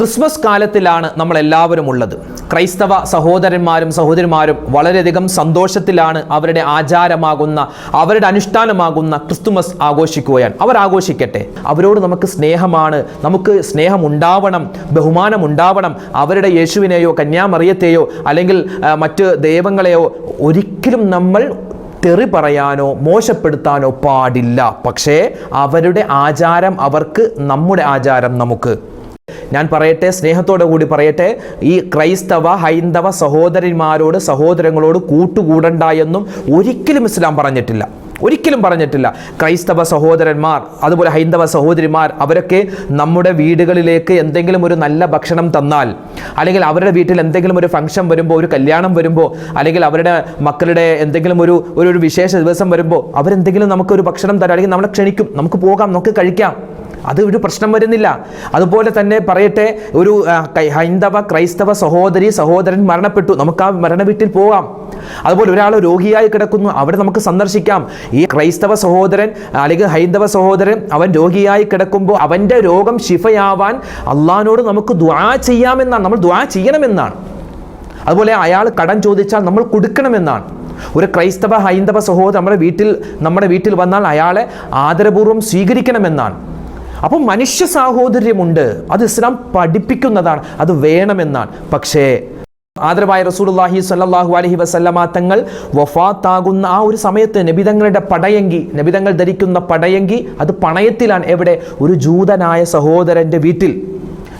Christmas കാലത്തിലാണ് നമ്മൾ എല്ലാവരും ഉള്ളത്. ക്രൈസ്തവ സഹോദരന്മാരും സഹോദരിമാരും വളരെയധികം സന്തോഷത്തിലാണ് അവരുടെ ആചാരമാകുന്ന അവരുടെ അനുഷ്ഠാനമാകുന്ന ക്രിസ്തുമസ് ആഘോഷിക്കുകയാണ്. അവർ ആഘോഷിക്കട്ടെ. അവരോട് നമുക്ക് സ്നേഹമാണ്. നമുക്ക് സ്നേഹമുണ്ടാവണം ബഹുമാനം ഉണ്ടാവണം അവരുടെ യേശുവിനെയോ കന്യാമറിയത്തെയോ അല്ലെങ്കിൽ മറ്റ് ദൈവങ്ങളെയോ ഒരിക്കലും നമ്മൾ തെറി പറയാനോ മോശപ്പെടുത്താനോ പാടില്ല. പക്ഷേ അവരുടെ ആചാരം അവർക്ക് നമ്മുടെ ആചാരം നമുക്ക് ഞാൻ പറയട്ടെ സ്നേഹത്തോടെ കൂടി പറയട്ടെ ഈ ക്രൈസ്തവ ഹൈന്ദവ സഹോദരന്മാരോട് സഹോദരങ്ങളോട് കൂട്ടുകൂടണ്ട എന്നും ഒരിക്കലും ഇസ്ലാം പറഞ്ഞിട്ടില്ല. ഒരിക്കലും പറഞ്ഞിട്ടില്ല. ക്രൈസ്തവ സഹോദരന്മാർ അതുപോലെ ഹൈന്ദവ സഹോദരിമാർ അവരൊക്കെ നമ്മുടെ വീടുകളിലേക്ക് എന്തെങ്കിലും ഒരു നല്ല ഭക്ഷണം തന്നാൽ അല്ലെങ്കിൽ അവരുടെ വീട്ടിൽ എന്തെങ്കിലും ഒരു ഫംഗ്ഷൻ വരുമ്പോൾ ഒരു കല്യാണം വരുമ്പോൾ അല്ലെങ്കിൽ അവരുടെ മക്കളുടെ എന്തെങ്കിലും ഒരു ഒരു വിശേഷ ദിവസം വരുമ്പോൾ അവരെന്തെങ്കിലും നമുക്കൊരു ഭക്ഷണം തരാം അല്ലെങ്കിൽ നമ്മളെ ക്ഷണിക്കും. നമുക്ക് പോകാം നമുക്ക് കഴിക്കാം. അത് ഒരു പ്രശ്നം വരുന്നില്ല. അതുപോലെ തന്നെ പറയട്ടെ ഒരു ഹൈന്ദവ ക്രൈസ്തവ സഹോദരി സഹോദരൻ മരണപ്പെട്ടു. നമുക്ക് ആ മരണ പോകാം. അതുപോലെ ഒരാൾ രോഗിയായി കിടക്കുന്നു. അവിടെ നമുക്ക് സന്ദർശിക്കാം. ഈ ക്രൈസ്തവ സഹോദരൻ അല്ലെങ്കിൽ ഹൈന്ദവ സഹോദരൻ അവൻ രോഗിയായി കിടക്കുമ്പോൾ അവന്റെ രോഗം ശിഫയാവാൻ അള്ളഹാനോട് നമുക്ക് ദ്വാ ചെയ്യാമെന്നാണ്. നമ്മൾ ദ്വാ ചെയ്യണമെന്നാണ്. അതുപോലെ അയാൾ കടം ചോദിച്ചാൽ നമ്മൾ കൊടുക്കണമെന്നാണ്. ഒരു ക്രൈസ്തവ ഹൈന്ദവ സഹോദരൻ നമ്മുടെ വീട്ടിൽ നമ്മുടെ വീട്ടിൽ വന്നാൽ അയാളെ ആദരപൂർവം സ്വീകരിക്കണമെന്നാണ്. അപ്പം മനുഷ്യ സാഹോദര്യമുണ്ട്. അത് ഇസ്ലാം പഠിപ്പിക്കുന്നതാണ്. അത് വേണമെന്നാണ്. പക്ഷേ ആദരവായ റസൂലുള്ളാഹി സ്വല്ലല്ലാഹു അലൈഹി വസല്ലമ തങ്ങൾ വഫാത്താകുന്ന ആ ഒരു സമയത്ത് നബിതങ്ങളുടെ പടയങ്കി നബിതങ്ങൾ ധരിക്കുന്ന പടയങ്കി അത് പണയത്തിലാണ്. എവിടെ? ഒരു ജൂതനായ സഹോദരന്റെ വീട്ടിൽ.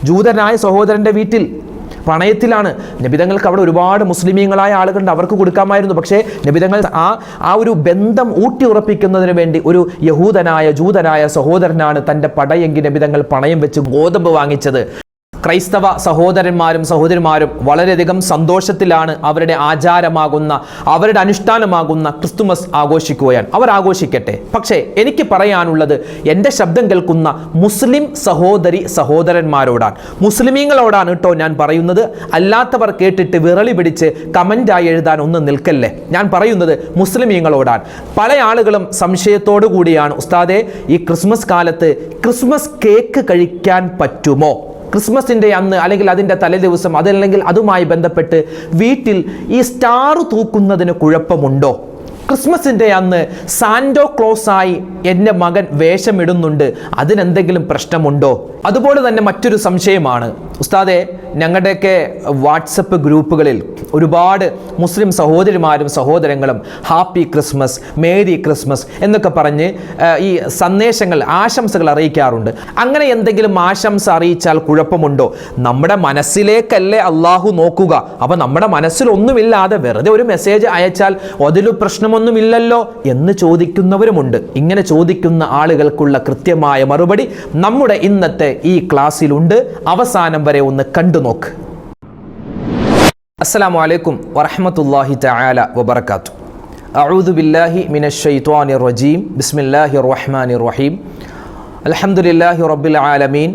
ജൂതനായ സഹോദരന്റെ വീട്ടിൽ. പണയത്തിലാണ്. നബിതങ്ങൾക്ക് അവിടെ ഒരുപാട് മുസ്ലിമീങ്ങളായ ആളുകളുണ്ട്. അവർക്ക് കൊടുക്കാമായിരുന്നു. പക്ഷേ നബിതങ്ങൾ ആ ആ ഒരു ബന്ധം ഊട്ടി ഉറപ്പിക്കുന്നതിന് വേണ്ടി ഒരു യഹൂദനായ ജൂതനായ സഹോദരനാണ് തന്റെ പടയെങ്കിൽ നബിതങ്ങൾ പണയം വെച്ച് ഗോതമ്പ് വാങ്ങിച്ചത്. ക്രൈസ്തവ സഹോദരന്മാരും സഹോദരിമാരും വളരെയധികം സന്തോഷത്തിലാണ് അവരുടെ ആചാരമാകുന്ന അവരുടെ അനുഷ്ഠാനമാകുന്ന ക്രിസ്തുമസ് ആഘോഷിക്കുകയാണ് അവർ ആഘോഷിക്കട്ടെ. പക്ഷേ എനിക്ക് പറയാനുള്ളത് എന്റെ ശബ്ദം കേൾക്കുന്ന മുസ്ലിം സഹോദരി സഹോദരന്മാരോടാണ്. മുസ്ലിമീങ്ങളോടാണ് കേട്ടോ ഞാൻ പറയുന്നത്. അല്ലാത്തവർ കേട്ടിട്ട് വിറളി പിടിച്ച് കമന്റായി എഴുതാൻ ഒന്നും നിൽക്കല്ലേ. ഞാൻ പറയുന്നത് മുസ്ലിമീങ്ങളോടാണ്. പല ആളുകളും സംശയത്തോടു കൂടിയാണ് ഉസ്താദെ ഈ ക്രിസ്മസ് കാലത്ത് ക്രിസ്മസ് കേക്ക് കഴിക്കാൻ പറ്റുമോ? ക്രിസ്മസിന്റെ അന്ന് അല്ലെങ്കിൽ അതിന്റെ തലേദിവസം അതല്ലെങ്കിൽ അതുമായി ബന്ധപ്പെട്ട് വീട്ടിൽ ഈ സ്റ്റാർ തൂക്കുന്നതിന് കുഴപ്പമുണ്ടോ? ക്രിസ്മസിന്റെ അന്ന് സാന്റോ ക്ലോസായി എന്റെ മകൻ വേഷമിടുന്നുണ്ട്. അതിനെന്തെങ്കിലും പ്രശ്നമുണ്ടോ? അതുപോലെ തന്നെ മറ്റൊരു സംശയമാണ്. ഉസ്താദെ ഞങ്ങളുടെയൊക്കെ വാട്സപ്പ് ഗ്രൂപ്പുകളിൽ ഒരുപാട് മുസ്ലിം സഹോദരിമാരും സഹോദരങ്ങളും ഹാപ്പി ക്രിസ്മസ് മേരി ക്രിസ്മസ് എന്നൊക്കെ പറഞ്ഞ് ഈ സന്ദേശങ്ങൾ ആശംസകൾ അറിയിക്കാറുണ്ട്. അങ്ങനെ എന്തെങ്കിലും ആശംസ അറിയിച്ചാൽ കുഴപ്പമുണ്ടോ? നമ്മുടെ മനസ്സിലേക്കല്ലേ അള്ളാഹു നോക്കുക. അപ്പം നമ്മുടെ മനസ്സിൽ ഒന്നുമില്ലാതെ വെറുതെ ഒരു മെസ്സേജ് അയച്ചാൽ അതിൽ പ്രശ്നമൊന്നുമില്ലല്ലോ എന്ന് ചോദിക്കുന്നവരുമുണ്ട്. ഇങ്ങനെ ചോദിക്കുന്ന ആളുകൾക്കുള്ള കൃത്യമായ മറുപടി നമ്മുടെ ഇന്നത്തെ ഈ ക്ലാസ്സിലുണ്ട്. അവസാനം വരെ ഒന്ന് കണ്ടു നോക്ക് അസ്സലാമു വലൈക്കും വറഹ്മത്തുള്ളാഹി തആല വബർക്കാത്തു അഊദു ബില്ലാഹി മിനശ്ശൈത്വാനിർ റജീം. ബിസ്മില്ലാഹി റഹ്മാനിർ റഹീം. അലഹമുല്ലാഹി റബ്ബിൽ ആലമീൻ.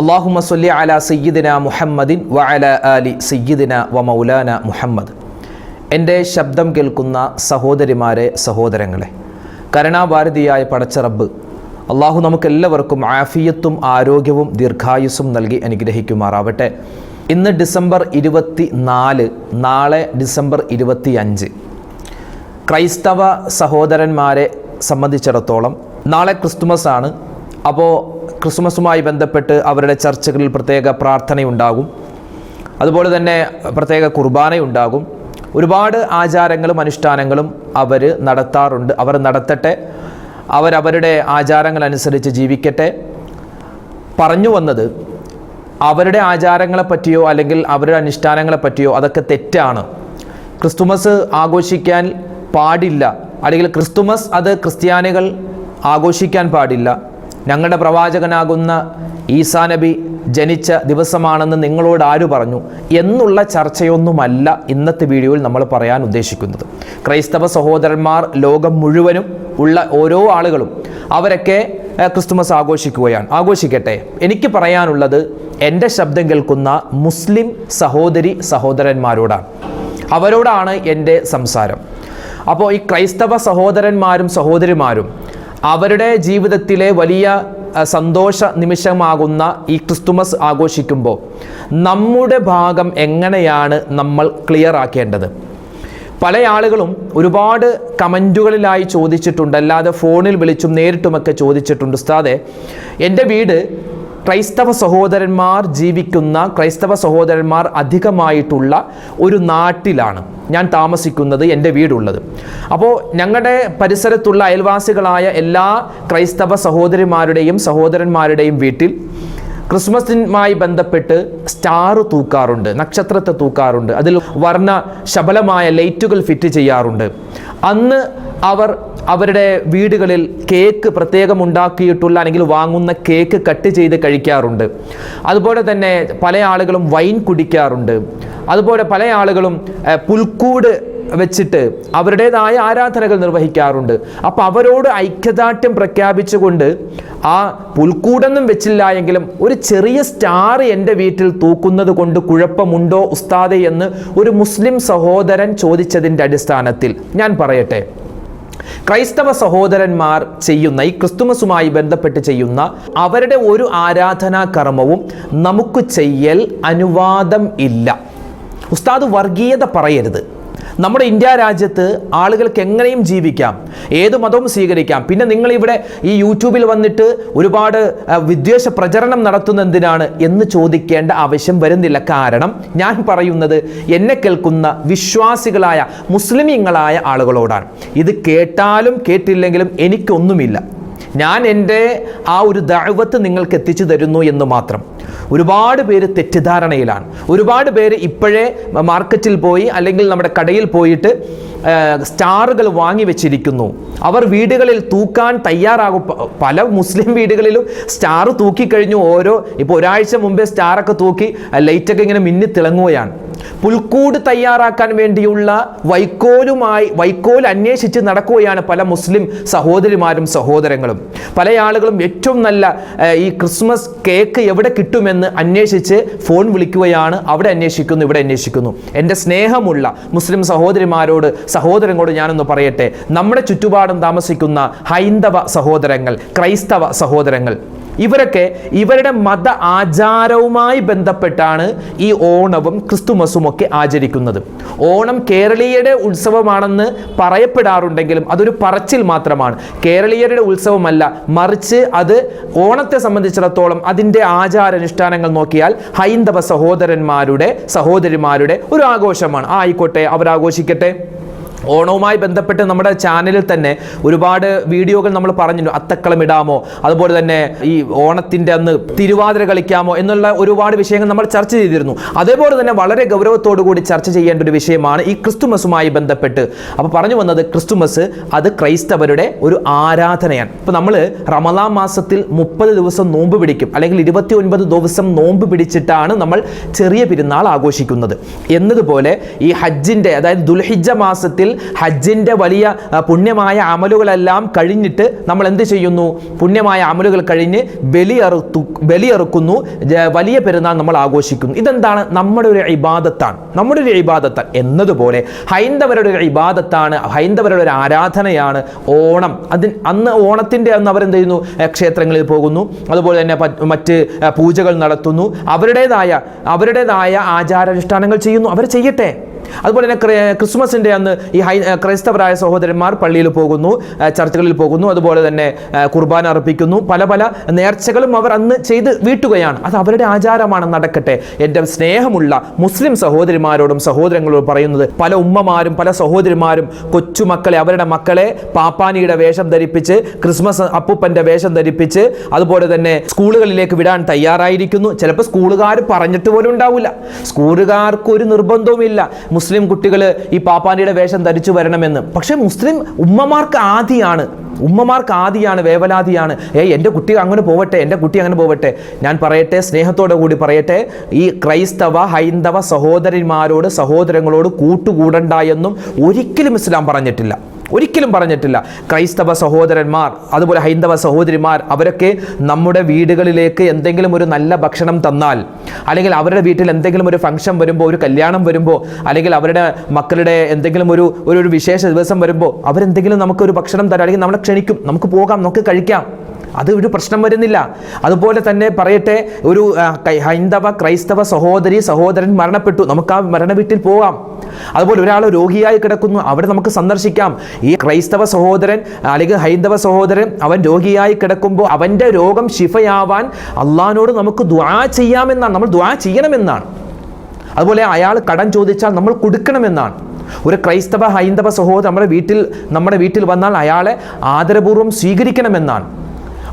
അല്ലാഹുമ്മ സ്വല്ലി അലാ സയ്യിദിന മുഹമ്മദിൻ വഅല അലി സയ്യിദിന വ മൗലാന മുഹമ്മദ്. എന്റെ ശബ്ദം കേൾക്കുന്ന സഹോദരിമാരെ സഹോദരങ്ങളെ കരുണാഭാരതിയായ പടച്ച റബ്ബ് അള്ളാഹു നമുക്കെല്ലാവർക്കും ആഫിയത്തും ആരോഗ്യവും ദീർഘായുസ്സും നൽകി അനുഗ്രഹിക്കുമാറാവട്ടെ. ഇന്ന് ഡിസംബർ ഇരുപത്തി നാല് നാളെ ഡിസംബർ ഇരുപത്തി അഞ്ച് ക്രൈസ്തവ സഹോദരന്മാരെ സംബന്ധിച്ചിടത്തോളം നാളെ ക്രിസ്തുമസ് ആണ്. അപ്പോൾ ക്രിസ്മസുമായി ബന്ധപ്പെട്ട് അവരുടെ ചർച്ചകളിൽ പ്രത്യേക പ്രാർത്ഥനയുണ്ടാകും. അതുപോലെ തന്നെ പ്രത്യേക കുർബാനയുണ്ടാകും. ഒരുപാട് ആചാരങ്ങളും അനുഷ്ഠാനങ്ങളും അവർ നടത്താറുണ്ട്. അവർ നടത്തട്ടെ. അവരവരുടെ ആചാരങ്ങളനുസരിച്ച് ജീവിക്കട്ടെ. പറഞ്ഞു വന്നത് അവരുടെ ആചാരങ്ങളെ പറ്റിയോ അല്ലെങ്കിൽ അവരുടെ അനുഷ്ഠാനങ്ങളെ പറ്റിയോ അതൊക്കെ തെറ്റാണ്. ക്രിസ്തുമസ് ആഘോഷിക്കാൻ പാടില്ല. അല്ലെങ്കിൽ ക്രിസ്തുമസ് അത് ക്രിസ്ത്യാനികൾ ആഘോഷിക്കാൻ പാടില്ല. ഞങ്ങളുടെ പ്രവാചകനാകുന്ന ഈസാ നബി ജനിച്ച ദിവസമാണെന്ന് നിങ്ങളോട് ആര് പറഞ്ഞു? എന്നുള്ള ചർച്ചയൊന്നുമല്ല ഇന്നത്തെ വീഡിയോയിൽ നമ്മൾ പറയാൻ ഉദ്ദേശിക്കുന്നത്. ക്രൈസ്തവ സഹോദരന്മാർ ലോകം മുഴുവനും ഉള്ള ഓരോ ആളുകളും അവരൊക്കെ ക്രിസ്തുമസ് ആഘോഷിക്കുകയാണ്. ആഘോഷിക്കട്ടെ. എനിക്ക് പറയാനുള്ളത് എന്റെ ശബ്ദം കേൾക്കുന്ന മുസ്ലിം സഹോദരി സഹോദരന്മാരോടാണ്. അവരോടാണ് എന്റെ സംസാരം. അപ്പോൾ ഈ ക്രൈസ്തവ സഹോദരന്മാരും സഹോദരിമാരും അവരുടെ ജീവിതത്തിലെ വലിയ സന്തോഷ നിമിഷമാകുന്ന ഈ ക്രിസ്തുമസ് ആഘോഷിക്കുമ്പോൾ നമ്മുടെ ഭാഗം എങ്ങനെയാണ് നമ്മൾ ക്ലിയർ ആക്കേണ്ടത്? പല ആളുകളും ഒരുപാട് കമന്റുകളിലായി ചോദിച്ചിട്ടുണ്ട് അല്ലാതെ ഫോണിൽ വിളിച്ചും നേരിട്ടുമൊക്കെ ചോദിച്ചിട്ടുണ്ട്. ഉസ്താദെ എന്റെ വീട് ക്രൈസ്തവ സഹോദരന്മാർ ജീവിക്കുന്ന ക്രൈസ്തവ സഹോദരന്മാർ അധികമായിട്ടുള്ള ഒരു നാട്ടിലാണ് ഞാൻ താമസിക്കുന്നത് എന്റെ വീടുള്ളത്. അപ്പോൾ ഞങ്ങളുടെ പരിസരത്തുള്ള അയൽവാസികളായ എല്ലാ ക്രൈസ്തവ സഹോദരിമാരുടെയും സഹോദരന്മാരുടെയും വീട്ടിൽ ക്രിസ്മസിനുമായി ബന്ധപ്പെട്ട് സ്റ്റാർ തൂക്കാറുണ്ട് നക്ഷത്രത്തെ തൂക്കാറുണ്ട്. അതിൽ വർണ ശബലമായ ലൈറ്റുകൾ ഫിറ്റ് ചെയ്യാറുണ്ട്. അന്ന് അവർ അവരുടെ വീടുകളിൽ കേക്ക് പ്രത്യേകം ഉണ്ടാക്കിയിട്ടുള്ള അല്ലെങ്കിൽ വാങ്ങുന്ന കേക്ക് കട്ട് ചെയ്ത് കഴിക്കാറുണ്ട്. അതുപോലെ തന്നെ പല ആളുകളും വൈൻ കുടിക്കാറുണ്ട്. അതുപോലെ പല ആളുകളും പുൽക്കൂട് വെച്ചിട്ട് അവരുടേതായ ആരാധനകൾ നിർവഹിക്കാറുണ്ട്. അപ്പോൾ അവരോട് ഐക്യദാർഢ്യം പ്രഖ്യാപിച്ചുകൊണ്ട് ആ പുൽക്കൂടൊന്നും വെച്ചില്ല എങ്കിലും ഒരു ചെറിയ സ്റ്റാർ എന്റെ വീട്ടിൽ തൂക്കുന്നത് കൊണ്ട് കുഴപ്പമുണ്ടോ ഉസ്താദെ എന്ന് ഒരു മുസ്ലിം സഹോദരൻ ചോദിച്ചതിന്റെ അടിസ്ഥാനത്തിൽ ഞാൻ പറയട്ടെ. ക്രൈസ്തവ സഹോദരന്മാർ ചെയ്യുന്ന ഈ ക്രിസ്തുമസുമായി ബന്ധപ്പെട്ട് ചെയ്യുന്ന അവരുടെ ഒരു ആരാധനാ കർമ്മവും നമുക്ക് ചെയ്യൽ അനുവാദം ഇല്ല. ഉസ്താദ് വർഗീയത പറയരുത്. നമ്മുടെ ഇന്ത്യ രാജ്യത്ത് ആളുകൾക്ക് എങ്ങനെയും ജീവിക്കാം ഏത് മതവും സ്വീകരിക്കാം. പിന്നെ നിങ്ങൾ ഇവിടെ ഈ യൂട്യൂബിൽ വന്നിട്ട് ഒരുപാട് വിദ്വേഷ പ്രചരണം നടത്തുന്ന എന്തിനാണ് എന്ന് ചോദിക്കേണ്ട ആവശ്യം വരുന്നില്ല. കാരണം ഞാൻ പറയുന്നത് എന്നെ കേൾക്കുന്ന വിശ്വാസികളായ മുസ്ലിമീങ്ങളായ ആളുകളോടാണ്. ഇത് കേട്ടാലും കേട്ടില്ലെങ്കിലും എനിക്കൊന്നുമില്ല. ഞാൻ എന്റെ ആ ഒരു ദൈവത്ത് നിങ്ങൾക്ക് എത്തിച്ചു തരുന്നു എന്ന് മാത്രം. ഒരുപാട് പേര് തെറ്റിദ്ധാരണയിലാണ്. ഒരുപാട് പേര് ഇപ്പോഴേ മാർക്കറ്റിൽ പോയി അല്ലെങ്കിൽ നമ്മുടെ കടയിൽ പോയിട്ട് സ്റ്റാറുകൾ വാങ്ങി വെച്ചിരിക്കുന്നു. അവർ വീടുകളിൽ തൂക്കാൻ തയ്യാറാകും പല മുസ്ലിം വീടുകളിലും സ്റ്റാർ തൂക്കിക്കഴിഞ്ഞു. ഓരോ ഇപ്പോൾ ഒരാഴ്ച മുമ്പേ സ്റ്റാറൊക്കെ തൂക്കി ലൈറ്റൊക്കെ ഇങ്ങനെ മിന്നി തിളങ്ങുകയാണ്. പുൽക്കൂട് തയ്യാറാക്കാൻ വേണ്ടിയുള്ള വൈക്കോലുമായി വൈക്കോൽ അന്വേഷിച്ച് നടക്കുകയാണ് പല മുസ്ലിം സഹോദരിമാരും സഹോദരങ്ങളും. പല ആളുകളും ഏറ്റവും നല്ല ഈ ക്രിസ്മസ് കേക്ക് എവിടെ കിട്ടുമെന്ന് അന്വേഷിച്ച് ഫോൺ വിളിക്കുകയാണ് അവിടെ അന്വേഷിക്കുന്നു ഇവിടെ അന്വേഷിക്കുന്നു. എന്റെ സ്നേഹമുള്ള മുസ്ലിം സഹോദരിമാരോട് സഹോദരങ്ങളോട് ഞാനൊന്ന് പറയട്ടെ. നമ്മുടെ ചുറ്റുപാടും താമസിക്കുന്ന ഹൈന്ദവ സഹോദരങ്ങൾ ക്രൈസ്തവ സഹോദരങ്ങൾ ഇവരൊക്കെ ഇവരുടെ മത ആചാരവുമായി ബന്ധപ്പെട്ടാണ് ഈ ഓണവും ക്രിസ്തുമസും ഒക്കെ ആചരിക്കുന്നത്. ഓണം കേരളീയരുടെ ഉത്സവമാണെന്ന് പറയപ്പെടാറുണ്ടെങ്കിലും അതൊരു പറച്ചിൽ മാത്രമാണ്. കേരളീയരുടെ ഉത്സവമല്ല മറിച്ച് അത് ഓണത്തെ സംബന്ധിച്ചിടത്തോളം അതിന്റെ ആചാരാനുഷ്ഠാനങ്ങൾ നോക്കിയാൽ ഹൈന്ദവ സഹോദരന്മാരുടെ സഹോദരിമാരുടെ ഒരു ആഘോഷമാണ്. ആയിക്കോട്ടെ അവരാഘോഷിക്കട്ടെ. ഓണവുമായി ബന്ധപ്പെട്ട് നമ്മുടെ ചാനലിൽ തന്നെ ഒരുപാട് വീഡിയോകൾ നമ്മൾ പറഞ്ഞു അത്തക്കളം ഇടാമോ? അതുപോലെ തന്നെ ഈ ഓണത്തിന്റെ അന്ന് തിരുവാതിര കളിക്കാമോ? എന്നുള്ള ഒരുപാട് വിഷയങ്ങൾ നമ്മൾ ചർച്ച ചെയ്തിരുന്നു. അതേപോലെ തന്നെ വളരെ ഗൗരവത്തോടു കൂടി ചർച്ച ചെയ്യേണ്ട ഒരു വിഷയമാണ് ഈ ക്രിസ്തുമസുമായി ബന്ധപ്പെട്ട്. അപ്പോൾ പറഞ്ഞു വന്നത് ക്രിസ്തുമസ് അത് ക്രൈസ്തവരുടെ ഒരു ആരാധനയാണ്. ഇപ്പോൾ നമ്മൾ റമദാ മാസത്തിൽ മുപ്പത് ദിവസം നോമ്പ് പിടിക്കും. അല്ലെങ്കിൽ ഇരുപത്തി ഒൻപത് ദിവസം നോമ്പ് പിടിച്ചിട്ടാണ് നമ്മൾ ചെറിയ പെരുന്നാൾ ആഘോഷിക്കുന്നത്. എന്നതുപോലെ ഈ ഹജ്ജിന്റെ അതായത് ദുൽഹിജ മാസത്തിൽ ഹജ്ജിന്റെ വലിയ പുണ്യമായ അമലുകളെല്ലാം കഴിഞ്ഞിട്ട് നമ്മൾ എന്ത് ചെയ്യുന്നു? പുണ്യമായ അമലുകൾ കഴിഞ്ഞ് ബലിയറുത്തു ബലിയറുക്കുന്നു. വലിയ പെരുന്നാൾ നമ്മൾ ആഘോഷിക്കുന്നു. ഇതെന്താണ്? നമ്മുടെ ഒരു ഇബാദത്താണ്. നമ്മുടെ ഒരു ഇബാദത്താണ് എന്നതുപോലെ ഹൈന്ദവരുടെ ഒരു ഇബാദത്താണ്. ഹൈന്ദവരുടെ ഒരു ആരാധനയാണ് ഓണം. അതിന് അന്ന് ഓണത്തിന്റെ അന്ന് അവരെന്ത് ചെയ്യുന്നു? ക്ഷേത്രങ്ങളിൽ പോകുന്നു. അതുപോലെ തന്നെ മറ്റ് പൂജകൾ നടത്തുന്നു. അവരുടേതായ അവരുടേതായ ആചാരാനുഷ്ഠാനങ്ങൾ ചെയ്യുന്നു. അവർ ചെയ്യട്ടെ. അതുപോലെ തന്നെ ക്രിസ്മസിന്റെ അന്ന് ഈ ഹൈ ക്രൈസ്തവരായ സഹോദരന്മാർ പള്ളിയിൽ പോകുന്നു ചർച്ചകളിൽ പോകുന്നു. അതുപോലെ തന്നെ കുർബാന അർപ്പിക്കുന്നു. പല പല നേർച്ചകളും അവർ അന്ന് ചെയ്ത് വീട്ടുകയാണ്. അത് അവരുടെ ആചാരമാണ് നടക്കട്ടെ. എന്റെ സ്നേഹമുള്ള മുസ്ലിം സഹോദരിമാരോടും സഹോദരങ്ങളോടും പറയുന്നത് പല ഉമ്മമാരും പല സഹോദരിമാരും കൊച്ചുമക്കളെ അവരുടെ മക്കളെ പാപ്പാനിയുടെ വേഷം ധരിപ്പിച്ച് ക്രിസ്മസ് അപ്പൂപ്പന്റെ വേഷം ധരിപ്പിച്ച് അതുപോലെ തന്നെ സ്കൂളുകളിലേക്ക് വിടാൻ തയ്യാറായിരിക്കുന്നു. ചിലപ്പോൾ സ്കൂളുകാർ പറഞ്ഞിട്ട് പോലും ഉണ്ടാവില്ല. സ്കൂളുകാർക്ക് ഒരു നിർബന്ധവുമില്ല. മുസ്ലിം കുട്ടികൾ ഈ പാപ്പാനിയുടെ വേഷം ധരിച്ചു വരണമെന്ന്. പക്ഷേ മുസ്ലിം ഉമ്മമാർക്ക് ആദിയാണ്. ഉമ്മമാർക്ക് ആദിയാണ് വേവലാതിയാണ്. ഏയ് എന്റെ കുട്ടി അങ്ങനെ പോവട്ടെ എന്റെ കുട്ടി അങ്ങനെ പോവട്ടെ. ഞാൻ പറയട്ടെ സ്നേഹത്തോടെ കൂടി പറയട്ടെ. ഈ ക്രൈസ്തവ ഹൈന്ദവ സഹോദരന്മാരോട് സഹോദരങ്ങളോട് കൂട്ടുകൂടണ്ട എന്നും ഒരിക്കലും ഇസ്ലാം പറഞ്ഞിട്ടില്ല. ഒരിക്കലും പറഞ്ഞിട്ടില്ല. ക്രൈസ്തവ സഹോദരന്മാർ അതുപോലെ ഹൈന്ദവ സഹോദരിമാർ അവരൊക്കെ നമ്മുടെ വീടുകളിലേക്ക് എന്തെങ്കിലും ഒരു നല്ല ഭക്ഷണം തന്നാൽ അല്ലെങ്കിൽ അവരുടെ വീട്ടിൽ എന്തെങ്കിലും ഒരു ഫംഗ്ഷൻ വരുമ്പോൾ ഒരു കല്യാണം വരുമ്പോൾ അല്ലെങ്കിൽ അവരുടെ മക്കളുടെ എന്തെങ്കിലും ഒരു ഒരു വിശേഷ ദിവസം വരുമ്പോൾ അവരെന്തെങ്കിലും നമുക്കൊരു ഭക്ഷണം തരാം അല്ലെങ്കിൽ നമ്മളെ ക്ഷണിക്കും നമുക്ക് പോകാം നമുക്ക് കഴിക്കാം. അത് ഒരു പ്രശ്നം വരുന്നില്ല. അതുപോലെ തന്നെ പറയട്ടെ ഒരു ഹൈന്ദവ ക്രൈസ്തവ സഹോദരി സഹോദരൻ മരണപ്പെട്ടു. നമുക്ക് ആ മരണ വീട്ടിൽ പോവാം. അതുപോലെ ഒരാൾ രോഗിയായി കിടക്കുന്നു. അവിടെ നമുക്ക് സന്ദർശിക്കാം. ഈ ക്രൈസ്തവ സഹോദരൻ അല്ലെങ്കിൽ ഹൈന്ദവ സഹോദരൻ അവൻ രോഗിയായി കിടക്കുമ്പോൾ അവന്റെ രോഗം ശിഫയാവാൻ അള്ളഹാനോട് നമുക്ക് ദ്വാ ചെയ്യാമെന്നാണ്. നമ്മൾ ദ്വാ ചെയ്യണമെന്നാണ്. അതുപോലെ അയാൾ കടം ചോദിച്ചാൽ നമ്മൾ കൊടുക്കണമെന്നാണ്. ഒരു ക്രൈസ്തവ ഹൈന്ദവ സഹോദരൻ നമ്മുടെ വീട്ടിൽ നമ്മുടെ വീട്ടിൽ വന്നാൽ അയാളെ ആദരപൂർവം സ്വീകരിക്കണമെന്നാണ്.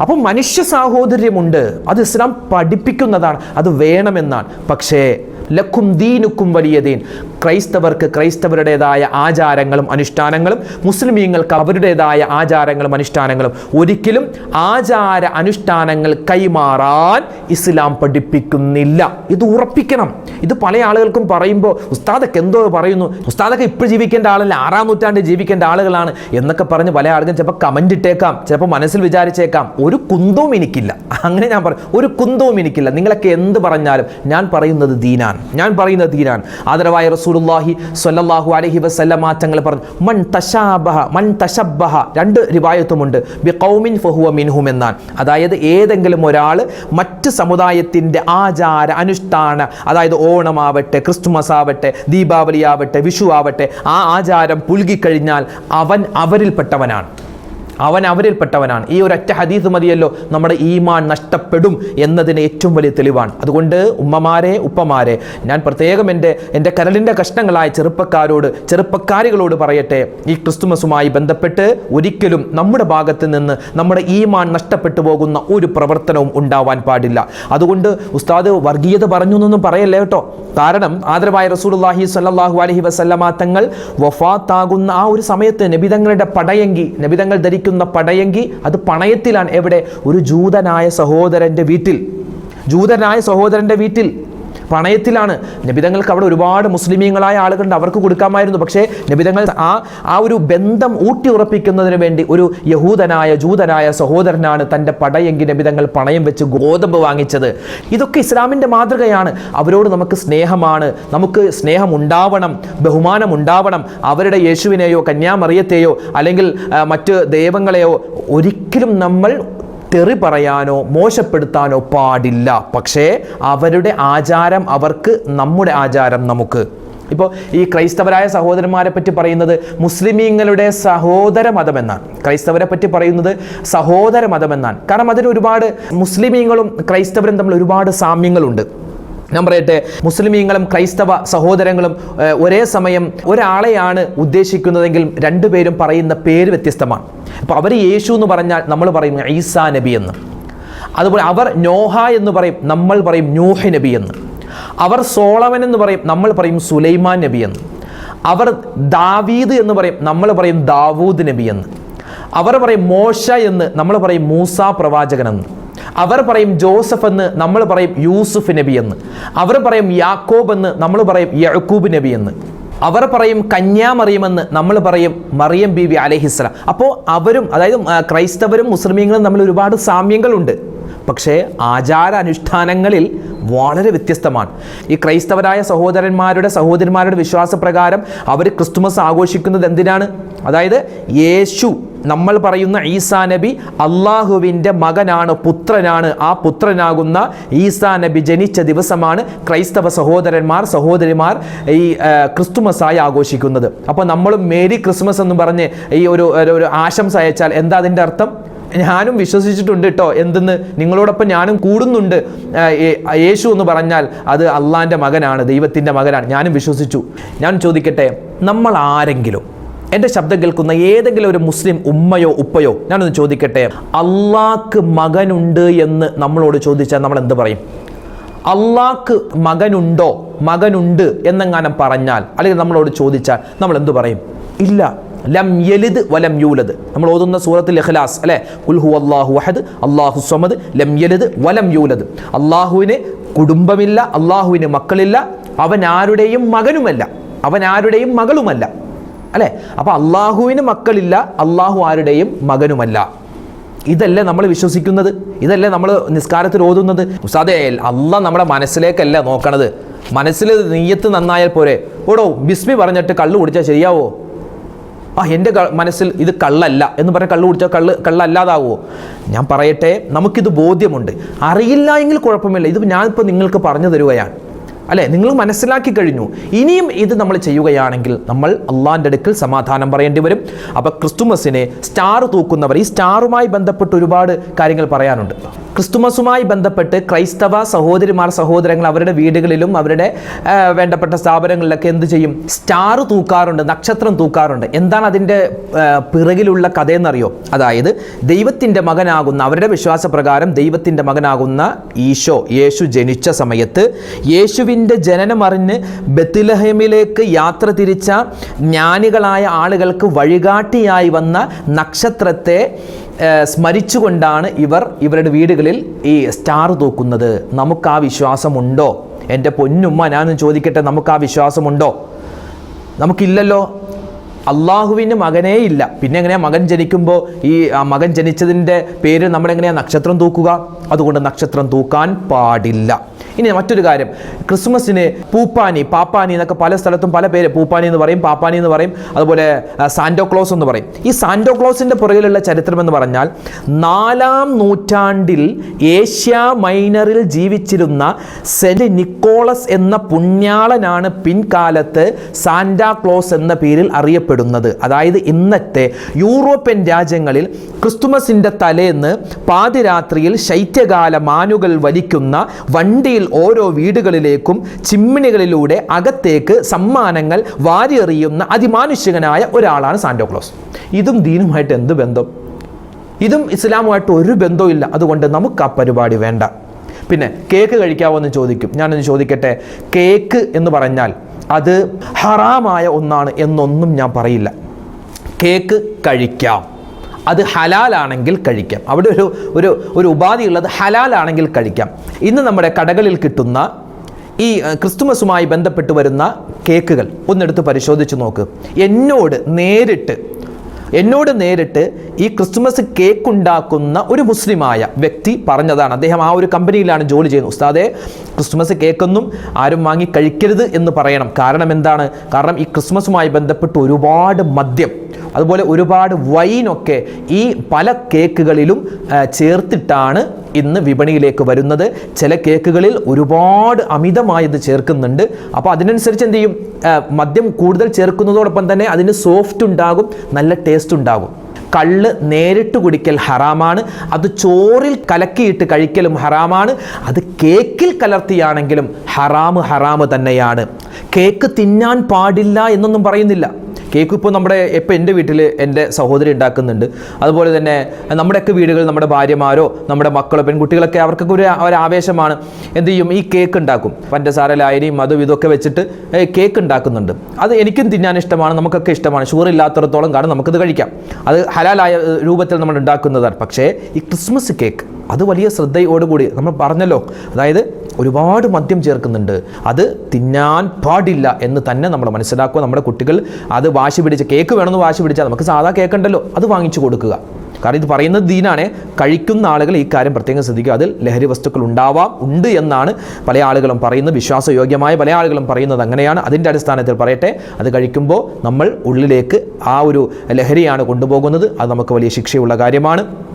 അപ്പം മനുഷ്യ സാഹോദര്യമുണ്ട്. അത് ഇസ്ലാം പഠിപ്പിക്കുന്നതാണ്. അത് വേണമെന്നാണ്. പക്ഷേ ലക്കും ദീനുക്കും വലിയ ദീൻ. ക്രൈസ്തവർക്ക് ക്രൈസ്തവരുടേതായ ആചാരങ്ങളും അനുഷ്ഠാനങ്ങളും മുസ്ലിമീങ്ങൾക്ക് അവരുടേതായ ആചാരങ്ങളും അനുഷ്ഠാനങ്ങളും. ഒരിക്കലും ആചാര അനുഷ്ഠാനങ്ങൾ കൈമാറാൻ ഇസ്ലാം പഠിപ്പിക്കുന്നില്ല. ഇത് ഉറപ്പിക്കണം. ഇത് പല ആളുകൾക്കും പറയുമ്പോൾ ഉസ്താദൊക്കെ എന്തോ പറയുന്നു. ഉസ്താദൊക്കെ ഇപ്പോൾ ജീവിക്കേണ്ട ആളല്ല. ആറാം നൂറ്റാണ്ട് ജീവിക്കേണ്ട ആളുകളാണ്. എന്നൊക്കെ പറഞ്ഞ് പല ആളുകളും ചിലപ്പോൾ കമന്റ് ഇട്ടേക്കാം ചിലപ്പോൾ മനസ്സിൽ വിചാരിച്ചേക്കാം. ഒരു കുന്തവും എനിക്കില്ല. അങ്ങനെ ഞാൻ പറയും ഒരു കുന്തവും എനിക്കില്ല. നിങ്ങളൊക്കെ എന്ത് പറഞ്ഞാലും ഞാൻ പറയുന്നത് ദീനാണ്. ഞാൻ പറയുന്നത് തീരാൻ. ആദരവായ റസൂലുള്ളാഹി സ്വല്ലല്ലാഹു അലൈഹി വസല്ലമ തങ്ങൾ പറഞ്ഞു. മൻ തശാബഹ മൻ തശബ്ബഹ. രണ്ട് റിവായത്തുമുണ്ട്. ബി ഖൗമിൻ ഫഹുവ മിൻഹും എന്നാണ്. അതായത് ഏതെങ്കിലും ഒരാൾ മറ്റ് സമുദായത്തിന്റെ ആചാര അനുഷ്ഠാന അതായത് ഓണമാവട്ടെ ക്രിസ്തുമസ് ആവട്ടെ ദീപാവലി ആവട്ടെ വിഷു ആവട്ടെ ആ ആചാരം പുൽകിക്കഴിഞ്ഞാൽ അവൻ അവരിൽപ്പെട്ടവനാണ്. അവൻ അവരിൽപ്പെട്ടവനാണ്. ഈ ഒറ്റ ഹദീസ് മതിയല്ലോ. നമ്മുടെ ഈമാൻ നഷ്ടപ്പെടും എന്നതിന് ഏറ്റവും വലിയ തെളിവാണ്. അതുകൊണ്ട് ഉമ്മമാരെ ഉപ്പമാരെ ഞാൻ പ്രത്യേകം എന്റെ എന്റെ കരളിന്റെ കഷ്ണങ്ങളായ ചെറുപ്പക്കാരോട് ചെറുപ്പക്കാരികളോട് പറയട്ടെ. ഈ ക്രിസ്തുമസുമായി ബന്ധപ്പെട്ട് ഒരിക്കലും നമ്മുടെ ഭാഗത്ത് നിന്ന് നമ്മുടെ ഈമാൻ നഷ്ടപ്പെട്ടു പോകുന്ന ഒരു പ്രവർത്തനവും ഉണ്ടാവാൻ പാടില്ല. അതുകൊണ്ട് ഉസ്താദ് വർഗീയത പറഞ്ഞു എന്നൊന്നും പറയല്ലേ കേട്ടോ. കാരണം ആദരവായ റസൂലുള്ളാഹി സ്വല്ലല്ലാഹു അലൈഹി വസല്ലമ തങ്ങൾ വഫാത്താകുന്ന ആ ഒരു സമയത്ത് നബിതങ്ങളുടെ പടയങ്കി നബിതങ്ങൾ ധരിക്കുന്ന പടയങ്കി അത് പണയത്തിലാണ്. എവിടെ? ഒരു ജൂതനായ സഹോദരന്റെ വീട്ടിൽ. ജൂതനായ സഹോദരന്റെ വീട്ടിൽ. പണയത്തിലാണ്. നബിതങ്ങൾക്ക് അവിടെ ഒരുപാട് മുസ്ലിമീങ്ങളായ ആളുകളുണ്ട് അവർക്ക് കൊടുക്കാമായിരുന്നു. പക്ഷേ നബിതങ്ങൾ ആ ആ ഒരു ബന്ധം ഊട്ടി ഉറപ്പിക്കുന്നതിന് വേണ്ടി ഒരു യഹൂദനായ ജൂതനായ സഹോദരനാണ് തന്റെ പടയെങ്കിൽ നബിതങ്ങൾ പണയം വെച്ച് ഗോതമ്പ് വാങ്ങിച്ചത്. ഇതൊക്കെ ഇസ്ലാമിന്റെ മാതൃകയാണ്. അവരോട് നമുക്ക് സ്നേഹമാണ്. നമുക്ക് സ്നേഹം ഉണ്ടാവണം ബഹുമാനം ഉണ്ടാവണം അവരുടെ യേശുവിനെയോ കന്യാമറിയത്തെയോ അല്ലെങ്കിൽ മറ്റ് ദൈവങ്ങളെയോ ഒരിക്കലും നമ്മൾ തെറി പറയാനോ മോശപ്പെടുത്താനോ പാടില്ല. പക്ഷേ അവരുടെ ആചാരം അവർക്ക് നമ്മുടെ ആചാരം നമുക്ക്. ഇപ്പോൾ ഈ ക്രൈസ്തവരായ സഹോദരന്മാരെ പറ്റി പറയുന്നത് മുസ്ലിമീങ്ങളുടെ സഹോദര മതമെന്നാണ്. ക്രൈസ്തവരെ പറ്റി പറയുന്നത് സഹോദര മതമെന്നാണ്. കാരണം അതിന് ഒരുപാട് മുസ്ലിമീങ്ങളും ക്രൈസ്തവരും തമ്മിൽ ഒരുപാട് സാമ്യങ്ങളുണ്ട്. ഞാൻ പറയട്ടെ മുസ്ലിമീങ്ങളും ക്രൈസ്തവ സഹോദരങ്ങളും ഒരേ സമയം ഒരാളെയാണ് ഉദ്ദേശിക്കുന്നതെങ്കിൽ രണ്ടുപേരും പറയുന്ന പേര് വ്യത്യസ്തമാണ്. അപ്പോൾ അവർ യേശു എന്ന് പറഞ്ഞാൽ നമ്മൾ പറയും ഈസാ നബി എന്ന്. അതുപോലെ അവർ നോഹ എന്ന് പറയും നമ്മൾ പറയും നൂഹ് നബി എന്ന്. അവർ സോളമൻ എന്ന് പറയും നമ്മൾ പറയും സുലൈമാൻ നബി എന്ന്. അവർ ദാവീദ് എന്ന് പറയും നമ്മൾ പറയും ദാവൂദ് നബി എന്ന്. അവർ പറയും മോശ എന്ന് നമ്മൾ പറയും മൂസ പ്രവാചകൻ എന്ന്. അവർ പറയും ജോസഫ് എന്ന് നമ്മൾ പറയും യൂസുഫ് നബി എന്ന്. അവർ പറയും യാക്കോബ് എന്ന് നമ്മൾ പറയും യഴക്കൂബ് നബി എന്ന്. അവർ പറയും കന്യാമറിയുമെന്ന് നമ്മൾ പറയും മറിയം ബീവി അലഹിസ്ലാം അപ്പോൾ അവരും അതായത് ക്രൈസ്തവരും മുസ്ലിമീങ്ങളും തമ്മിൽ ഒരുപാട് സാമ്യങ്ങളുണ്ട്. പക്ഷേ ആചാര അനുഷ്ഠാനങ്ങളിൽ വളരെ വ്യത്യസ്തമാണ്. ഈ ക്രൈസ്തവരായ സഹോദരന്മാരുടെ സഹോദരിമാരുടെ വിശ്വാസപ്രകാരം അവർ ക്രിസ്തുമസ് ആഘോഷിക്കുന്നത് എന്തിനാണ്? അതായത് യേശു നമ്മൾ പറയുന്ന ഈസാ നബി അള്ളാഹുവിന്റെ മകനാണ് പുത്രനാണ്. ആ പുത്രനാകുന്ന ഈസാ നബി ജനിച്ച ദിവസമാണ് ക്രൈസ്തവ സഹോദരന്മാർ സഹോദരിമാർ ഈ ക്രിസ്തുമസായി ആഘോഷിക്കുന്നത്. അപ്പോൾ നമ്മൾ മേരി ക്രിസ്മസ് എന്ന് പറഞ്ഞ് ഈ ഒരു- ഒരു ആശംസ അയച്ചാൽ എന്താ അതിന്റെ അർത്ഥം? ഞാനും വിശ്വസിച്ചിട്ടുണ്ട് കേട്ടോ എന്തെന്ന് നിങ്ങളോടൊപ്പം ഞാനും കൂടുന്നുണ്ട്. യേശു എന്ന് പറഞ്ഞാൽ അത് അള്ളാന്റെ മകനാണ് ദൈവത്തിന്റെ മകനാണ്. ഞാനും വിശ്വസിച്ചു. ഞാൻ ചോദിക്കട്ടെ നമ്മൾ ആരെങ്കിലും എന്റെ ശബ്ദം കേൾക്കുന്ന ഏതെങ്കിലും ഒരു മുസ്ലിം ഉമ്മയോ ഉപ്പയോ ഞാനൊന്ന് ചോദിക്കട്ടെ അള്ളാക്ക് മകനുണ്ട് എന്ന് നമ്മളോട് ചോദിച്ചാൽ നമ്മൾ എന്ത് പറയും? അള്ളാക്ക് മകനുണ്ടോ മകനുണ്ട് എന്നെങ്ങാനും പറഞ്ഞാൽ അല്ലെങ്കിൽ നമ്മളോട് ചോദിച്ചാൽ നമ്മൾ എന്തു പറയും? ഇല്ല. ലം യലിദ് വലം യൂലദ്. നമ്മൾ ഓതുന്ന സൂറത്തിൽ ഇഖ്ലാസ് അല്ലേ? ഉൽഹു അള്ളാഹു വഹദ് അള്ളാഹു സ്വമദ് ലം യലിദ് വലം യൂലദ്. അള്ളാഹുവിന് കുടുംബമില്ല അള്ളാഹുവിന് മക്കളില്ല അവൻ ആരുടെയും മകനുമല്ല അവൻ ആരുടെയും മകളുമല്ല അല്ലേ? അപ്പോൾ അള്ളാഹുവിന് മക്കളില്ല അള്ളാഹു ആരുടെയും മകനുമല്ല. ഇതല്ലേ നമ്മൾ വിശ്വസിക്കുന്നത്? ഇതല്ലേ നമ്മൾ നിസ്കാരത്തിൽ ഓതുന്നത്? ഉസാദേ അല്ല നമ്മുടെ മനസ്സിലേക്കല്ല നോക്കണത്? മനസ്സിൽ നീയത്ത് നന്നായാൽ പോരെ. ഓടോ ബിസ്മി പറഞ്ഞിട്ട് കള്ളു കുടിച്ചാൽ ശരിയാവോ? ആ എന്റെ മനസ്സിൽ ഇത് കള്ളല്ല എന്ന് പറഞ്ഞാൽ കള്ള് കുടിച്ചാൽ കള്ള് കള്ളല്ലാതാവുമോ ഞാൻ പറയട്ടെ നമുക്കിത് ബോധ്യമുണ്ട്. അറിയില്ല എങ്കിൽ കുഴപ്പമില്ല. ഇത് ഞാനിപ്പോൾ നിങ്ങൾക്ക് പറഞ്ഞു തരുകയാണ്. അല്ലേ? നിങ്ങൾ മനസ്സിലാക്കി കഴിഞ്ഞു. ഇനിയും ഇത് നമ്മൾ ചെയ്യുകയാണെങ്കിൽ നമ്മൾ അള്ളാന്റെ അടുക്കൽ സമാധാനം പറയേണ്ടി വരും. അപ്പോൾ ക്രിസ്തുമസിനെ സ്റ്റാർ തൂക്കുന്നവർ ഈ സ്റ്റാറുമായി ബന്ധപ്പെട്ട് ഒരുപാട് കാര്യങ്ങൾ പറയാനുണ്ട്. ക്രിസ്തുമസുമായി ബന്ധപ്പെട്ട് ക്രൈസ്തവ സഹോദരിമാർ സഹോദരങ്ങൾ അവരുടെ വീടുകളിലും അവരുടെ വേണ്ടപ്പെട്ട സ്ഥാപനങ്ങളിലൊക്കെ എന്ത് ചെയ്യും? സ്റ്റാർ തൂക്കാറുണ്ട് നക്ഷത്രം തൂക്കാറുണ്ട്. എന്താണ് അതിന്റെ പിറകിലുള്ള കഥയെന്നറിയോ? അതായത് ദൈവത്തിന്റെ മകനാകുന്ന അവരുടെ വിശ്വാസപ്രകാരം ദൈവത്തിന്റെ മകനാകുന്ന ഈശോ യേശു ജനിച്ച സമയത്ത് യേശുവിന്റെ ജനനമറിഞ്ഞ് ബത്തിലഹേമിലേക്ക് യാത്ര തിരിച്ച ജ്ഞാനികളായ ആളുകൾക്ക് വഴികാട്ടിയായി വന്ന നക്ഷത്രത്തെ സ്മരിച്ചുകൊണ്ടാണ് ഇവർ ഇവരുടെ വീടുകളിൽ ഈ സ്റ്റാർ തൂക്കുന്നത്. നമുക്ക് ആ വിശ്വാസമുണ്ടോ? എന്റെ പൊന്നുമ്മ ഞാനൊന്ന് ചോദിക്കട്ടെ നമുക്ക് ആ വിശ്വാസമുണ്ടോ? നമുക്കില്ലല്ലോ. അള്ളാഹുവിന് മകനേ ഇല്ല പിന്നെ എങ്ങനെയാ മകൻ ജനിക്കുമ്പോൾ ഈ മകൻ ജനിച്ചതിന്റെ പേര് നമ്മളെങ്ങനെയാ നക്ഷത്രം തൂക്കുക? അതുകൊണ്ട് നക്ഷത്രം തൂക്കാൻ പാടില്ല. ഇനി മറ്റൊരു കാര്യം. ക്രിസ്മസിന് പൂപ്പാനി പാപ്പാനി എന്നൊക്കെ പല സ്ഥലത്തും പല പേര് പൂപ്പാനി എന്ന് പറയും പാപ്പാനി എന്ന് പറയും അതുപോലെ സാന്റോ ക്ലോസ് എന്ന് പറയും. ഈ സാന്റോ ക്ലോസിന്റെ പുറകിലുള്ള ചരിത്രം എന്ന് പറഞ്ഞാൽ നാലാം നൂറ്റാണ്ടിൽ ഏഷ്യ മൈനറിൽ ജീവിച്ചിരുന്ന സെന്റ് നിക്കോളസ് എന്ന പുണ്യാളനാണ് പിൻകാലത്ത് സാന്റാ ക്ലോസ് എന്ന പേരിൽ അറിയപ്പെടുന്നത്. അതായത് ഇന്നത്തെ യൂറോപ്യൻ രാജ്യങ്ങളിൽ ക്രിസ്തുമസിന്റെ തലേന്ന് പാതിരാത്രിയിൽ ശൈത്യകാല മാനുകൾ വലിക്കുന്ന വണ്ടിയിൽ ഓരോ വീടുകളിലേക്കും ചിമ്മിണികളിലൂടെ അകത്തേക്ക് സമ്മാനങ്ങൾ വാരിയെറിയുന്ന അതിമാനുഷികനായ ഒരാളാണ് സാന്റോക്ലോസ് ഇതും ദീനുമായിട്ട് എന്ത് ബന്ധം? ഇതും ഇസ്ലാമുമായിട്ട് ഒരു ബന്ധവുമില്ല. അതുകൊണ്ട് നമുക്ക് ആ പരിപാടി വേണ്ട. പിന്നെ കേക്ക് കഴിക്കാമോ എന്ന് ചോദിക്കും. ഞാനൊന്ന് ചോദിക്കട്ടെ? കേക്ക് എന്ന് പറഞ്ഞാൽ അത് ഹറാമായ ഒന്നാണ് എന്നൊന്നും ഞാൻ പറയില്ല. കേക്ക് കഴിക്കാം. അത് ഹലാലാണെങ്കിൽ കഴിക്കാം. അവിടെ ഒരു ഒരു ഒരു ഉപാധി ഉള്ളത് ഹലാലാണെങ്കിൽ കഴിക്കാം. ഇന്ന് നമ്മുടെ കടകളിൽ കിട്ടുന്ന ഈ ക്രിസ്തുമസുമായി ബന്ധപ്പെട്ട് വരുന്ന കേക്കുകൾ ഒന്നെടുത്ത് പരിശോധിച്ച് നോക്ക്. എന്നോട് നേരിട്ട് എന്നോട് നേരിട്ട് ഈ ക്രിസ്മസ് കേക്ക് ഉണ്ടാക്കുന്ന ഒരു മുസ്ലിമായ വ്യക്തി പറഞ്ഞതാണ്. അദ്ദേഹം ആ ഒരു കമ്പനിയിലാണ് ജോലി ചെയ്യുന്നത്. ഉസ്താദെ ക്രിസ്മസ് കേക്കൊന്നും ആരും വാങ്ങി കഴിക്കരുത് എന്ന് പറയണം. കാരണം എന്താണ്? കാരണം ഈ ക്രിസ്മസുമായി ബന്ധപ്പെട്ട് ഒരുപാട് മദ്യം അതുപോലെ ഒരുപാട് വൈനൊക്കെ ഈ പല കേക്കുകളിലും ചേർത്തിട്ടാണ് ഇന്ന് വിപണിയിലേക്ക് വരുന്നത് ചില കേക്കുകളിൽ ഒരുപാട് അമിതമായത് ചേർക്കുന്നുണ്ട്. അപ്പോൾ അതിനനുസരിച്ച് എന്ത് ചെയ്യും? മദ്യം കൂടുതൽ ചേർക്കുന്നതോടൊപ്പം തന്നെ അതിന് സോഫ്റ്റ് ഉണ്ടാകും നല്ല ടേസ്റ്റ് ഉണ്ടാകും. കള്ള് നേരിട്ട് കുടിക്കൽ ഹറാമാണ്. അത് ചോറിൽ കലക്കിയിട്ട് കഴിക്കലും ഹറാമാണ്. അത് കേക്കിൽ കലർത്തിയാണെങ്കിലും ഹറാമ് ഹറാമ് തന്നെയാണ്. കേക്ക് തിന്നാൻ പാടില്ല എന്നൊന്നും പറയുന്നില്ല. കേക്ക് ഇപ്പോൾ നമ്മുടെ ഇപ്പോൾ എന്റെ വീട്ടിൽ എന്റെ സഹോദരി ഉണ്ടാക്കുന്നുണ്ട്. അതുപോലെ തന്നെ നമ്മുടെയൊക്കെ വീടുകളിൽ നമ്മുടെ ഭാര്യമാരോ നമ്മുടെ മക്കളോ പെൺകുട്ടികളൊക്കെ അവർക്കൊക്കെ ഒരു ഒരു ആവേശമാണ്. എന്ത് ചെയ്യും? ഈ കേക്ക് ഉണ്ടാക്കും. പഞ്ചസാര ലായനിയും അതും ഇതൊക്കെ വെച്ചിട്ട് കേക്ക് ഉണ്ടാക്കുന്നുണ്ട്. അത് എനിക്കും തിന്നാൻ ഇഷ്ടമാണ് നമുക്കൊക്കെ ഇഷ്ടമാണ്. ഷുഗർ ഇല്ലാത്തടത്തോളം കാരണം നമുക്കത് കഴിക്കാം. അത് ഹലാലായ രൂപത്തിൽ നമ്മൾ ഉണ്ടാക്കുന്നതാണ്. പക്ഷേ ഈ ക്രിസ്മസ് കേക്ക് അത് വലിയ ശ്രദ്ധയോടുകൂടി നമ്മൾ പറഞ്ഞല്ലോ. അതായത് ഒരുപാട് മദ്യം ചേർക്കുന്നുണ്ട്. അത് തിന്നാൻ പാടില്ല എന്ന് തന്നെ നമ്മൾ മനസ്സിലാക്കുക. നമ്മുടെ കുട്ടികൾ അത് വാശി പിടിച്ച് കേക്ക് വേണമെന്ന് വാശി പിടിച്ചാൽ നമുക്ക് സാധാ കേക്ക് ഉണ്ടല്ലോ അത് വാങ്ങിച്ചു കൊടുക്കുക. കാരണം ഇത് പറയുന്നത് ദീനാണ്. കഴിക്കുന്ന ആളുകൾ ഈ കാര്യം പ്രത്യേകം ശ്രദ്ധിക്കുക. അതിൽ ലഹരി വസ്തുക്കൾ ഉണ്ടാവാം ഉണ്ട് എന്നാണ് പല ആളുകളും പറയുന്നത്. വിശ്വാസയോഗ്യമായ പല ആളുകളും പറയുന്നത് അങ്ങനെയാണ്. അതിന്റെ അടിസ്ഥാനത്തിൽ പറയട്ടെ അത് കഴിക്കുമ്പോൾ നമ്മൾ ഉള്ളിലേക്ക് ആ ഒരു ലഹരിയാണ് കൊണ്ടുപോകുന്നത്. അത് നമുക്ക് വലിയ ശിക്ഷയുള്ള കാര്യമാണ്.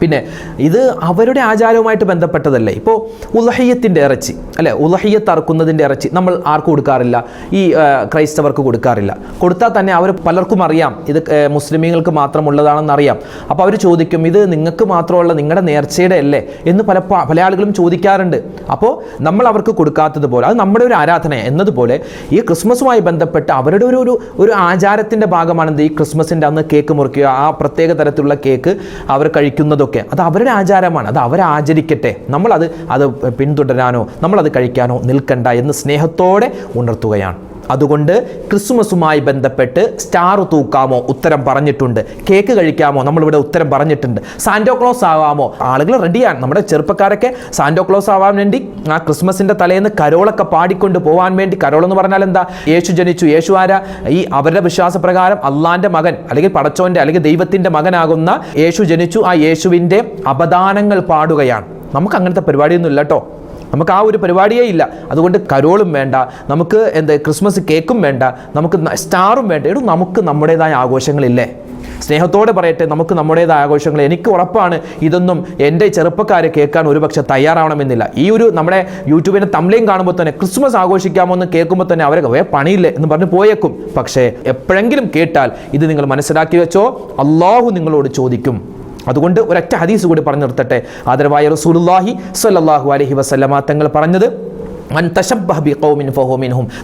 പിന്നെ ഇത് അവരുടെ ആചാരവുമായിട്ട് ബന്ധപ്പെട്ടതല്ലേ? ഇപ്പോൾ ഉലഹയ്യത്തിന്റെ ഇറച്ചി അല്ലെ? ഉലഹയ്യത്ത് അറക്കുന്നതിന്റെ ഇറച്ചി നമ്മൾ ആർക്കും കൊടുക്കാറില്ല. ഈ ക്രൈസ്തവർക്ക് കൊടുക്കാറില്ല. കൊടുത്താൽ തന്നെ അവർ പലർക്കും അറിയാം. ഇത് മുസ്ലിമീങ്ങൾക്ക് മാത്രമുള്ളതാണെന്ന് അറിയാം. അപ്പോൾ അവർ ചോദിക്കും ഇത് നിങ്ങൾക്ക് മാത്രമുള്ള നിങ്ങളുടെ നേർച്ചയുടെ അല്ലേ? എന്ന് പല പല ആളുകളും ചോദിക്കാറുണ്ട്. അപ്പോൾ നമ്മൾ അവർക്ക് കൊടുക്കാത്തതുപോലെ അത് നമ്മുടെ ഒരു ആരാധന എന്നതുപോലെ ഈ ക്രിസ്മസുമായി ബന്ധപ്പെട്ട് അവരുടെ ഒരു ഒരു ആചാരത്തിന്റെ ഭാഗമാണെന്ത്? ഈ ക്രിസ്മസിന്റെ അന്ന് കേക്ക് മുറിക്കുക ആ പ്രത്യേക തരത്തിലുള്ള കേക്ക് അവർ കഴിക്കുന്നതൊക്കെ അത് അവരുടെ ആചാരമാണ്. അത് അവർ ആചരിക്കട്ടെ. നമ്മളത് അത് പിന്തുടരാനോ നമ്മളത് കഴിക്കാനോ നിൽക്കണ്ട എന്ന് സ്നേഹത്തോടെ ഉണർത്തുകയാണ്. അതുകൊണ്ട് ക്രിസ്മസുമായി ബന്ധപ്പെട്ട് സ്റ്റാർ തൂക്കാമോ ഉത്തരം പറഞ്ഞിട്ടുണ്ട്. കേക്ക് കഴിക്കാമോ നമ്മളിവിടെ ഉത്തരം പറഞ്ഞിട്ടുണ്ട്. സാന്റോ ക്ലോസ് ആവാമോ? ആളുകൾ റെഡിയാണ്. നമ്മുടെ ചെറുപ്പക്കാരൊക്കെ സാന്റോ ക്ലോസ് ആവാൻ വേണ്ടി ആ ക്രിസ്മസിന്റെ തലേന്ന് കരോളൊക്കെ പാടിക്കൊണ്ട് പോകാൻ വേണ്ടി കരോൾ എന്ന് പറഞ്ഞാൽ എന്താ? യേശു ജനിച്ചു. യേശു ആര? ഈ അവരുടെ വിശ്വാസപ്രകാരം അള്ളാന്റെ മകൻ അല്ലെങ്കിൽ പടച്ചോന്റെ അല്ലെങ്കിൽ ദൈവത്തിന്റെ മകനാകുന്ന യേശു ജനിച്ചു. ആ യേശുവിന്റെ അപദാനങ്ങൾ പാടുകയാണ്. നമുക്ക് അങ്ങനത്തെ പരിപാടിയൊന്നും ഇല്ല കേട്ടോ നമുക്ക് ആ ഒരു പരിപാടിയേ ഇല്ല. അതുകൊണ്ട് കരോളും വേണ്ട. നമുക്ക് എന്ത് ക്രിസ്മസ് കേക്കും വേണ്ട. നമുക്ക് സ്റ്റാറും വേണ്ട. എടോ നമുക്ക് നമ്മുടേതായ ആഘോഷങ്ങളില്ലേ? സ്നേഹത്തോടെ പറയട്ടെ നമുക്ക് നമ്മുടേതായ ആഘോഷങ്ങൾ. എനിക്ക് ഉറപ്പാണ് ഇതൊന്നും എന്റെ ചെറുപ്പക്കാരെ കേൾക്കാൻ ഒരുപക്ഷെ തയ്യാറാവണമെന്നില്ല. ഈ ഒരു നമ്മുടെ യൂട്യൂബിന്റെ തമ്മിലേയും കാണുമ്പോൾ തന്നെ ക്രിസ്മസ് ആഘോഷിക്കാമോ എന്ന് കേൾക്കുമ്പോൾ തന്നെ അവരെ വേ പണിയില്ലേ? എന്ന് പറഞ്ഞ് പോയേക്കും. പക്ഷേ എപ്പോഴെങ്കിലും കേട്ടാൽ ഇത് നിങ്ങൾ മനസ്സിലാക്കി വെച്ചോ അള്ളാഹു നിങ്ങളോട് ചോദിക്കും. അതുകൊണ്ട് ഒരൊറ്റ ഹദീസ് കൂടി പറഞ്ഞു നിർത്തട്ടെ. ആദരവായ റസൂലുള്ളാഹി സ്വല്ലല്ലാഹു അലൈഹി വസല്ലമ തങ്ങൾ പറഞ്ഞത്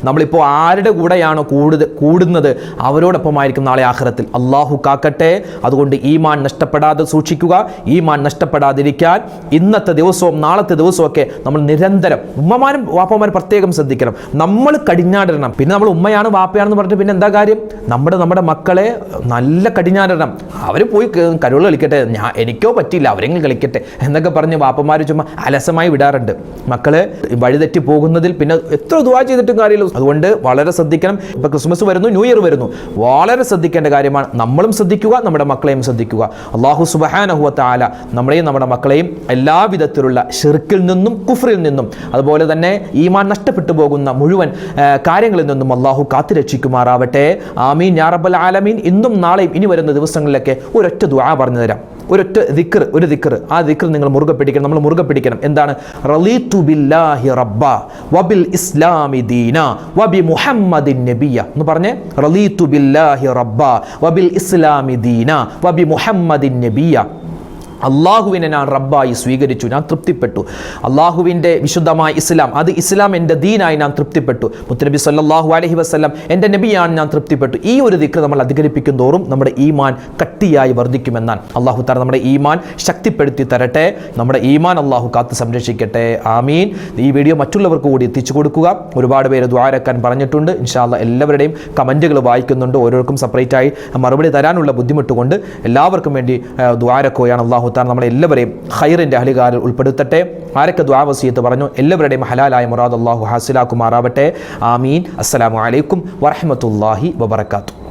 നമ്മളിപ്പോൾ ആരുടെ കൂടെയാണോ കൂടുത കൂടുന്നത്? അവരോടൊപ്പം ആയിരിക്കും നാളെ ആഹ്റത്തിൽ അള്ളാഹു കാക്കട്ടെ. അതുകൊണ്ട് ഈമാൻ നഷ്ടപ്പെടാതെ സൂക്ഷിക്കുക. ഈമാൻ നഷ്ടപ്പെടാതിരിക്കാൻ ഇന്നത്തെ ദിവസവും നാളത്തെ ദിവസവും ഒക്കെ നമ്മൾ നിരന്തരം ഉമ്മമാരും വാപ്പമാരും പ്രത്യേകം ശ്രദ്ധിക്കണം. നമ്മൾ കടിഞ്ഞാടിടണം പിന്നെ നമ്മൾ ഉമ്മയാണ് വാപ്പയാണെന്ന് പറഞ്ഞിട്ട് പിന്നെ എന്താ കാര്യം? നമ്മുടെ നമ്മുടെ മക്കളെ നല്ല കടിഞ്ഞാടിടണം അവർ പോയി കരുൾ കളിക്കട്ടെ. ഞാൻ എനിക്കോ പറ്റിയില്ല. അവരെങ്കിലും കളിക്കട്ടെ. എന്നൊക്കെ പറഞ്ഞ് വാപ്പമാർ ചുമ്മാ അലസമായി വിടാറുണ്ട്. മക്കൾ വഴിതെറ്റി പോകുന്നതിൽ പിന്നെ എത്ര ദുവാ ചെയ്തിട്ടും കാര്യമില്ല. അതുകൊണ്ട് വളരെ ശ്രദ്ധിക്കണം. ഇപ്പം ക്രിസ്മസ് വരുന്നു ന്യൂ ഇയർ വരുന്നു. വളരെ ശ്രദ്ധിക്കേണ്ട കാര്യമാണ് നമ്മളും ശ്രദ്ധിക്കുക നമ്മുടെ മക്കളെയും ശ്രദ്ധിക്കുക. അള്ളാഹു സുബഹാനഹുവ താല നമ്മളെയും നമ്മുടെ മക്കളെയും എല്ലാവിധത്തിലുള്ള ഷിർക്കിൽ നിന്നും കുഫറിൽ നിന്നും അതുപോലെ തന്നെ ഈമാൻ നഷ്ടപ്പെട്ടു പോകുന്ന മുഴുവൻ കാര്യങ്ങളിൽ നിന്നും അള്ളാഹു കാത്തുരക്ഷിക്കുമാറാവട്ടെ ആമീൻ ഞാറബൽ ആലമീൻ. ഇന്നും നാളെയും ഇനി വരുന്ന ദിവസങ്ങളിലൊക്കെ ഒരൊറ്റ ദുആ പറഞ്ഞു തരാം. ഒരൊറ്റ ദിക്കർ ഒരു ദിക്കർ ആ ദിക്കർ നിങ്ങൾ മുറുകെ പിടിക്കണം നമ്മൾ മുറുകെ പിടിക്കണം. എന്താണ്? റളീതു ബില്ലാഹി റബ്ബ വബിൽ ഇസ്ലാമി ദീന വബി മുഹമ്മദിൻ നബിയ. എന്ന് പറഞ്ഞേ. ബില്ലാഹി റബ്ബ വബിൽ ഇസ്ലാമി ദീന വബി മുഹമ്മദിൻ നബിയ. അള്ളാഹുവിനെ ഞാൻ റബ്ബായി സ്വീകരിച്ചു ഞാൻ തൃപ്തിപ്പെട്ടു. അള്ളാഹുവിന്റെ വിശുദ്ധമായ ഇസ്ലാം അത് ഇസ്ലാം എന്റെ ദീനായി ഞാൻ തൃപ്തിപ്പെട്ടു. മുത്തനബി സല്ലാഹു അലഹി വസ്ലം എന്റെ നബിയാണ് ഞാൻ തൃപ്തിപ്പെട്ടു. ഈ ഒരു ദിക്ർ നമ്മൾ അധികരിപ്പിക്കും തോറും നമ്മുടെ ഈമാൻ കട്ടിയായി വർദ്ധിക്കുമെന്നാണ്. അള്ളാഹു താര നമ്മുടെ ഈമാൻ ശക്തിപ്പെടുത്തി തരട്ടെ. നമ്മുടെ ഈമാൻ അള്ളാഹു കാത്ത് സംരക്ഷിക്കട്ടെ. ആമീൻ. ഈ വീഡിയോ മറ്റുള്ളവർക്ക് കൂടി എത്തിച്ചു കൊടുക്കുക. ഒരുപാട് പേര് ദ്വാരക്കാൻ പറഞ്ഞിട്ടുണ്ട്. ഇൻഷാല്ല എല്ലാവരുടെയും കമന്റുകൾ വായിക്കുന്നുണ്ട്. ഓരോർക്കും സെപ്പറേറ്റായി മറുപടി തരാനുള്ള ബുദ്ധിമുട്ട് കൊണ്ട് എല്ലാവർക്കും വേണ്ടി ദ്വാരക്കോയാണ് അള്ളാഹു താൻ നമ്മളെ എല്ലാവരെയും ഹൈറിന്റെ അഹലികാരിൽ ഉൾപ്പെടുത്തട്ടെ. ആരൊക്കെ ദ്വാവസീയത്ത് പറഞ്ഞു? എല്ലാവരുടെയും ഹലാലായ മുറാദ് അള്ളാഹു ഹാസിലാക്കുമാറാവട്ടെ. ആമീൻ. അസ്സലാമു അലൈക്കും വറഹമത്തല്ലാഹി വബർക്കാത്തു